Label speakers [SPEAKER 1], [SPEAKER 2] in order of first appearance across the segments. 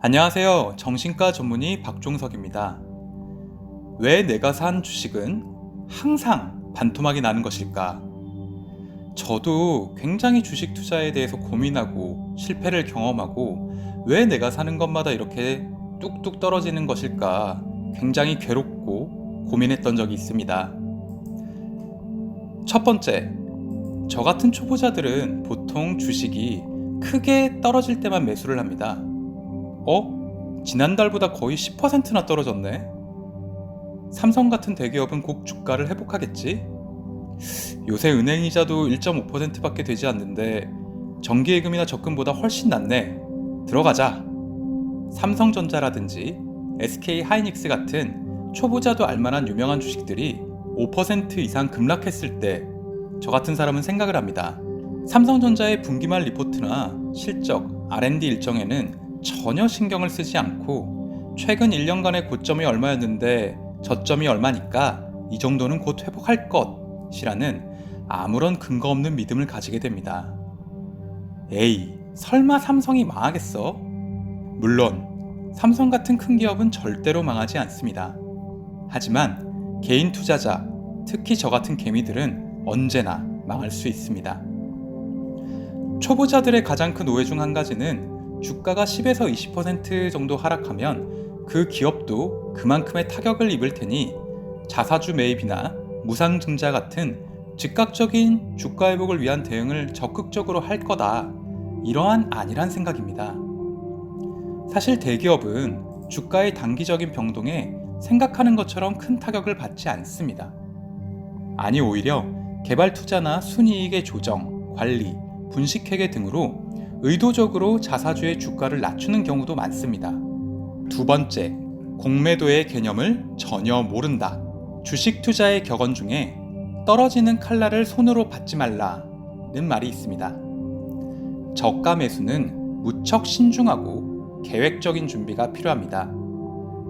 [SPEAKER 1] 안녕하세요. 정신과 전문의 박종석입니다. 왜 내가 산 주식은 항상 반토막이 나는 것일까? 저도 굉장히 주식 투자에 대해서 고민하고 실패를 경험하고 왜 내가 사는 것마다 이렇게 뚝뚝 떨어지는 것일까 굉장히 괴롭고 고민했던 적이 있습니다. 첫 번째, 저 같은 초보자들은 보통 주식이 크게 떨어질 때만 매수를 합니다. 어? 지난달보다 거의 10%나 떨어졌네? 삼성 같은 대기업은 곧 주가를 회복하겠지? 요새 은행 이자도 1.5%밖에 되지 않는데 정기예금이나 적금보다 훨씬 낫네. 들어가자. 삼성전자라든지 SK 하이닉스 같은 초보자도 알만한 유명한 주식들이 5% 이상 급락했을 때 저 같은 사람은 생각을 합니다. 삼성전자의 분기말 리포트나 실적, R&D 일정에는 전혀 신경을 쓰지 않고 최근 1년간의 고점이 얼마였는데 저점이 얼마니까 이 정도는 곧 회복할 것이라는 아무런 근거 없는 믿음을 가지게 됩니다. 에이, 설마 삼성이 망하겠어? 물론 삼성 같은 큰 기업은 절대로 망하지 않습니다. 하지만 개인 투자자, 특히 저 같은 개미들은 언제나 망할 수 있습니다. 초보자들의 가장 큰 오해 중 한 가지는 주가가 10에서 20% 정도 하락하면 그 기업도 그만큼의 타격을 입을 테니 자사주 매입이나 무상증자 같은 즉각적인 주가 회복을 위한 대응을 적극적으로 할 거다. 이러한 아니란 생각입니다. 사실 대기업은 주가의 단기적인 변동에 생각하는 것처럼 큰 타격을 받지 않습니다. 아니 오히려 개발 투자나 순이익의 조정, 관리, 분식회계 등으로 의도적으로 자사주의 주가를 낮추는 경우도 많습니다. 두 번째, 공매도의 개념을 전혀 모른다. 주식 투자의 격언 중에 떨어지는 칼날을 손으로 받지 말라는 말이 있습니다. 저가 매수는 무척 신중하고 계획적인 준비가 필요합니다.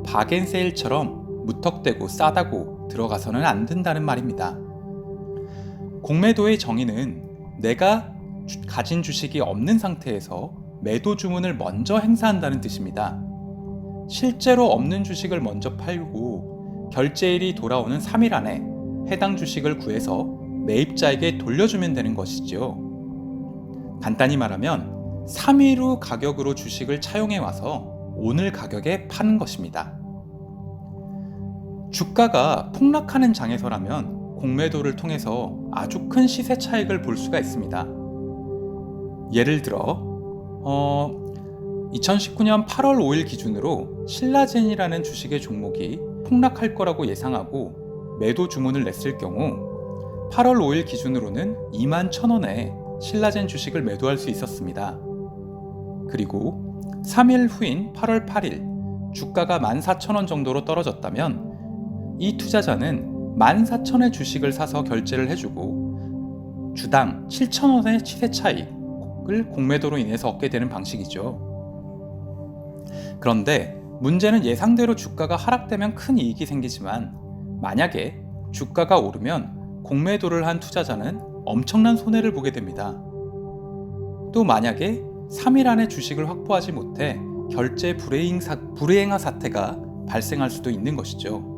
[SPEAKER 1] 바겐세일처럼 무턱대고 싸다고 들어가서는 안 된다는 말입니다. 공매도의 정의는 내가 가진 주식이 없는 상태에서 매도 주문을 먼저 행사한다는 뜻입니다. 실제로 없는 주식을 먼저 팔고 결제일이 돌아오는 3일 안에 해당 주식을 구해서 매입자에게 돌려주면 되는 것이죠. 간단히 말하면 3일 후 가격으로 주식을 차용해 와서 오늘 가격에 파는 것입니다. 주가가 폭락하는 장에서라면 공매도를 통해서 아주 큰 시세 차익을 볼 수가 있습니다. 예를 들어 어, 2019년 8월 5일 기준으로 신라젠이라는 주식의 종목이 폭락할 거라고 예상하고 매도 주문을 냈을 경우 8월 5일 기준으로는 2만 1천원에 신라젠 주식을 매도할 수 있었습니다. 그리고 3일 후인 8월 8일 주가가 14,000원 정도로 떨어졌다면 이 투자자는 14,000원의 주식을 사서 결제를 해주고 주당 7,000원의 시세 차익 을 공매도로 인해서 얻게 되는 방식이죠. 그런데 문제는 예상대로 주가가 하락되면 큰 이익이 생기지만 만약에 주가가 오르면 공매도를 한 투자자는 엄청난 손해를 보게 됩니다. 또 만약에 3일 안에 주식을 확보하지 못해 결제 불이행 사, 불이행하 사태가 발생할 수도 있는 것이죠.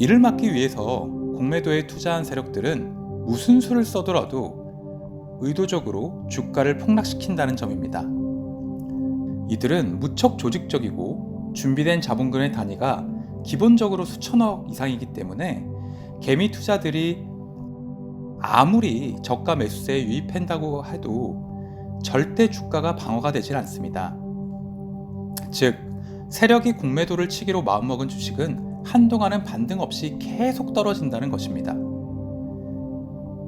[SPEAKER 1] 이를 막기 위해서 공매도에 투자한 세력들은 무슨 수를 써더라도 의도적으로 주가를 폭락시킨다는 점입니다. 이들은 무척 조직적이고 준비된 자본금의 단위가 기본적으로 수천억 이상이기 때문에 개미 투자들이 아무리 저가 매수세에 유입한다고 해도 절대 주가가 방어가 되질 않습니다. 즉, 세력이 공매도를 치기로 마음먹은 주식은 한동안은 반등 없이 계속 떨어진다는 것입니다.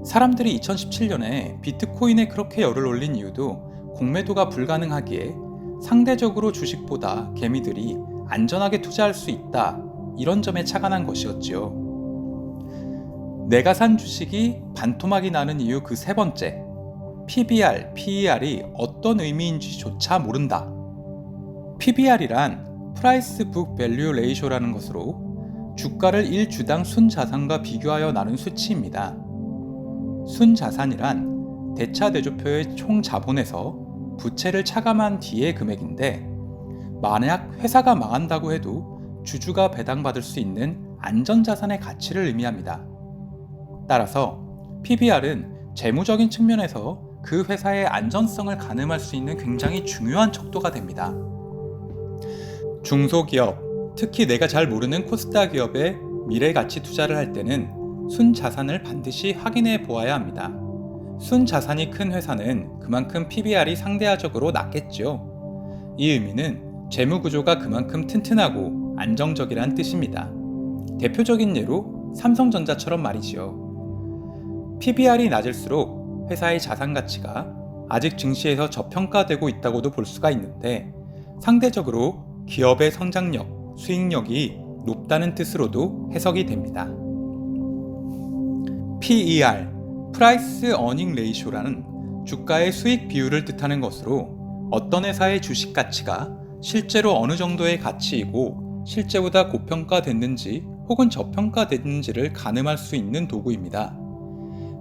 [SPEAKER 1] 사람들이 2017년에 비트코인에 그렇게 열을 올린 이유도 공매도가 불가능하기에 상대적으로 주식보다 개미들이 안전하게 투자할 수 있다. 이런 점에 착안한 것이었지요. 내가 산 주식이 반토막이 나는 이유 그 세 번째. PBR, PER이 어떤 의미인지조차 모른다. PBR이란 프라이스 북 밸류 레이쇼라는 것으로 주가를 1주당 순자산과 비교하여 나눈 수치입니다. 순자산이란 대차 대조표의 총 자본에서 부채를 차감한 뒤의 금액인데 만약 회사가 망한다고 해도 주주가 배당받을 수 있는 안전자산의 가치를 의미합니다. 따라서 PBR은 재무적인 측면에서 그 회사의 안전성을 가늠할 수 있는 굉장히 중요한 척도가 됩니다. 중소기업, 특히 내가 잘 모르는 코스닥 기업에 미래 가치 투자를 할 때는 순 자산을 반드시 확인해 보아야 합니다. 순 자산이 큰 회사는 그만큼 PBR이 상대적으로 낮겠죠. 이 의미는 재무 구조가 그만큼 튼튼하고 안정적이란 뜻입니다. 대표적인 예로 삼성전자처럼 말이지요. PBR이 낮을수록 회사의 자산 가치가 아직 증시에서 저평가되고 있다고도 볼 수가 있는데 상대적으로 기업의 성장력, 수익력이 높다는 뜻으로도 해석이 됩니다. PER, Price Earning Ratio라는 주가의 수익 비율을 뜻하는 것으로 어떤 회사의 주식 가치가 실제로 어느 정도의 가치이고 실제보다 고평가됐는지 혹은 저평가됐는지를 가늠할 수 있는 도구입니다.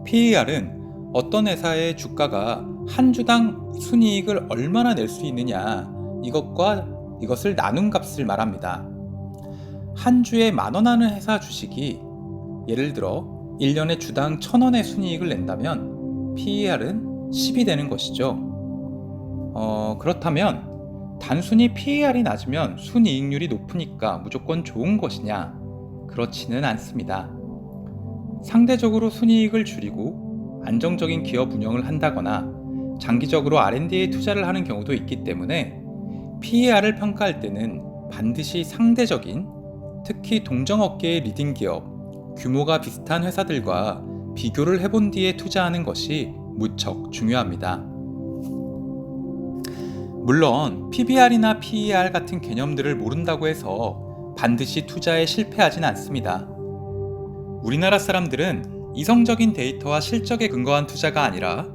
[SPEAKER 1] PER은 어떤 회사의 주가가 한 주당 순이익을 얼마나 낼 수 있느냐 이것과 이것을 나눈 값을 말합니다. 한 주에 만 원 하는 회사 주식이 예를 들어 1년에 주당 1000원의 순이익을 낸다면 PER은 10이 되는 것이죠. 어, 그렇다면 단순히 PER이 낮으면 순이익률이 높으니까 무조건 좋은 것이냐? 그렇지는 않습니다. 상대적으로 순이익을 줄이고 안정적인 기업 운영을 한다거나 장기적으로 R&D에 투자를 하는 경우도 있기 때문에 PER을 평가할 때는 반드시 상대적인 특히 동정업계의 리딩 기업, 규모가 비슷한 회사들과 비교를 해본 뒤에 투자하는 것이 무척 중요합니다. 물론 PBR이나 PER 같은 개념들을 모른다고 해서 반드시 투자에 실패하진 않습니다. 우리나라 사람들은 이성적인 데이터와 실적에 근거한 투자가 아니라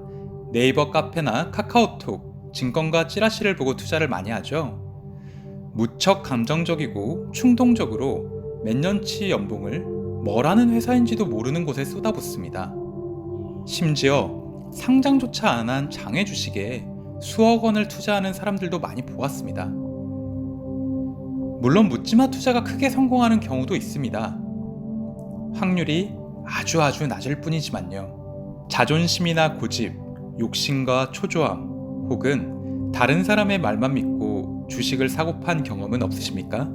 [SPEAKER 1] 네이버 카페나 카카오톡, 증권가 찌라시를 보고 투자를 많이 하죠. 무척 감정적이고 충동적으로 몇 년치 연봉을 뭐라는 회사인지도 모르는 곳에 쏟아붓습니다. 심지어 상장조차 안 한 장외 주식에 수억 원을 투자하는 사람들도 많이 보았습니다. 물론 묻지마 투자가 크게 성공하는 경우도 있습니다. 확률이 아주 아주 낮을 뿐이지만요. 자존심이나 고집, 욕심과 초조함, 혹은 다른 사람의 말만 믿고 주식을 사고 판 경험은 없으십니까?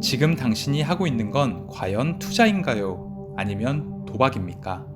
[SPEAKER 1] 지금 당신이 하고 있는 건 과연 투자인가요? 아니면 도박입니까?